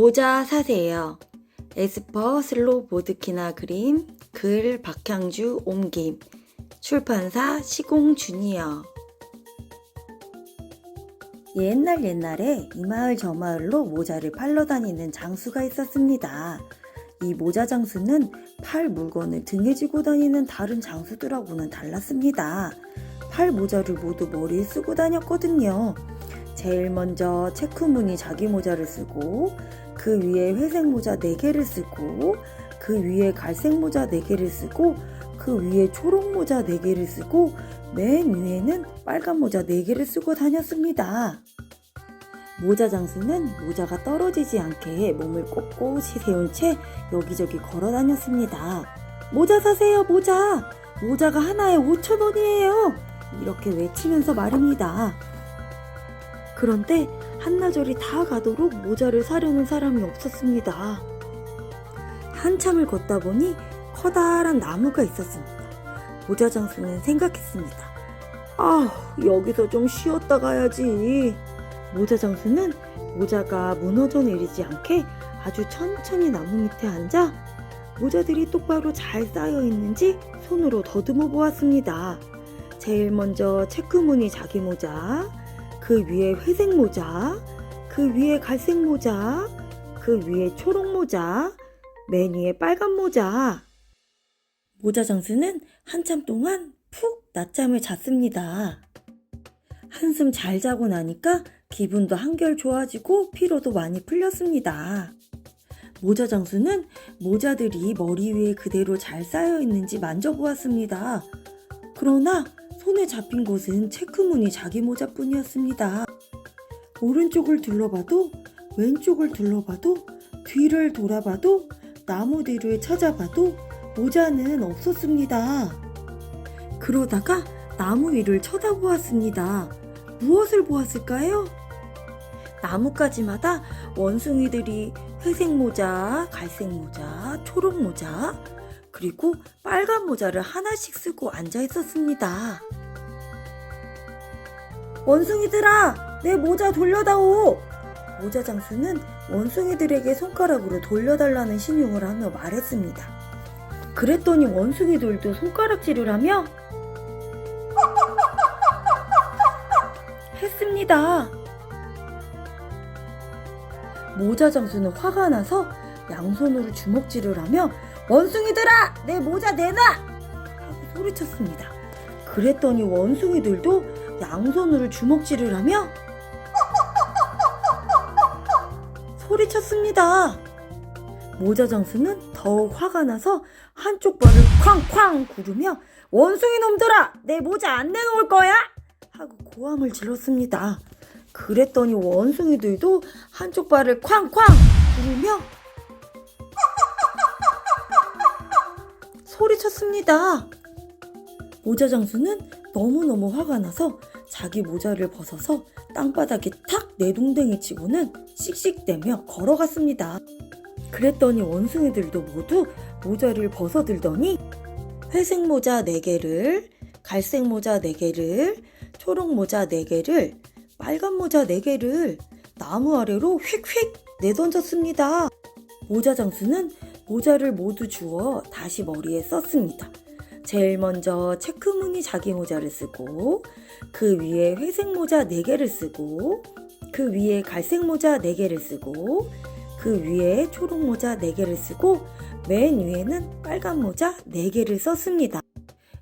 모자 사세요. 에스퍼 슬로 보드키나 그림 글 박향주 옮김 출판사 시공 주니어 옛날 옛날에 이 마을 저 마을로 모자를 팔러 다니는 장수가 있었습니다. 이 모자 장수는 팔 물건을 등에 지고 다니는 다른 장수들하고는 달랐습니다. 팔 모자를 모두 머리에 쓰고 다녔거든요. 제일 먼저 체크무늬 자기 모자를 쓰고 그 위에 회색 모자 4개를 쓰고 그 위에 갈색 모자 4개를 쓰고 그 위에 초록 모자 4개를 쓰고 맨 위에는 빨간 모자 4개를 쓰고 다녔습니다. 모자 장수는 모자가 떨어지지 않게 몸을 꼿꼿이 세운 채 여기저기 걸어 다녔습니다. 모자 사세요, 모자! 모자가 하나에 5천원이에요! 이렇게 외치면서 말입니다. 그런데 한나절이 다 가도록 모자를 사려는 사람이 없었습니다. 한참을 걷다 보니 커다란 나무가 있었습니다. 모자 장수는 생각했습니다. 아, 여기서 좀 쉬었다 가야지. 모자 장수는 모자가 무너져 내리지 않게 아주 천천히 나무 밑에 앉아 모자들이 똑바로 잘 쌓여 있는지 손으로 더듬어 보았습니다. 제일 먼저 체크무늬 자기 모자, 그 위에 회색 모자, 그 위에 갈색 모자, 그 위에 초록 모자, 맨 위에 빨간 모자. 모자 장수는 한참 동안 푹 낮잠을 잤습니다. 한숨 잘 자고 나니까 기분도 한결 좋아지고 피로도 많이 풀렸습니다. 모자 장수는 모자들이 머리 위에 그대로 잘 쌓여 있는지 만져보았습니다. 그러나 손에 잡힌 곳은 체크무늬 자기 모자뿐이었습니다. 오른쪽을 둘러봐도 왼쪽을 둘러봐도 뒤를 돌아봐도 나무 뒤를 찾아봐도 모자는 없었습니다. 그러다가 나무 위를 쳐다보았습니다. 무엇을 보았을까요? 나뭇가지마다 원숭이들이 회색 모자, 갈색 모자, 초록 모자, 그리고 빨간 모자를 하나씩 쓰고 앉아 있었습니다. 원숭이들아, 내 모자 돌려다오! 모자 장수는 원숭이들에게 손가락으로 돌려달라는 신용을 하며 말했습니다. 그랬더니 원숭이들도 손가락질을 하며 했습니다. 모자 장수는 화가 나서 양손으로 주먹질을 하며 원숭이들아 내 모자 내놔 하고 소리쳤습니다. 그랬더니 원숭이들도 양손으로 주먹질을 하며 소리쳤습니다. 모자 장수는 더욱 화가 나서 한쪽 발을 쾅쾅 구르며 원숭이 놈들아 내 모자 안 내놓을 거야 하고 고함을 질렀습니다. 그랬더니 원숭이들도 한쪽 발을 쾅쾅 구르며 소리쳤습니다. 모자 장수는 너무너무 화가 나서 자기 모자를 벗어서 땅바닥에 탁 내동댕이 치고는 씩씩대며 걸어갔습니다. 그랬더니 원숭이들도 모두 모자를 벗어들더니 회색 모자 4개를, 갈색 모자 4개를, 초록 모자 4개를, 빨간 모자 4개를 나무 아래로 휙휙 내던졌습니다. 모자 장수는 모자를 모두 주워 다시 머리에 썼습니다. 제일 먼저 체크무늬 자기 모자를 쓰고 그 위에 회색 모자 4개를 쓰고 그 위에 갈색 모자 4개를 쓰고 그 위에 초록 모자 4개를 쓰고 맨 위에는 빨간 모자 4개를 썼습니다.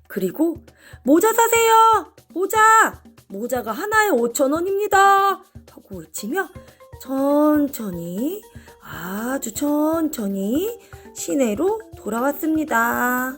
그리고 모자 사세요! 모자! 모자가 하나에 5천원입니다! 하고 외치며 천천히 아주 천천히 시내로 돌아왔습니다.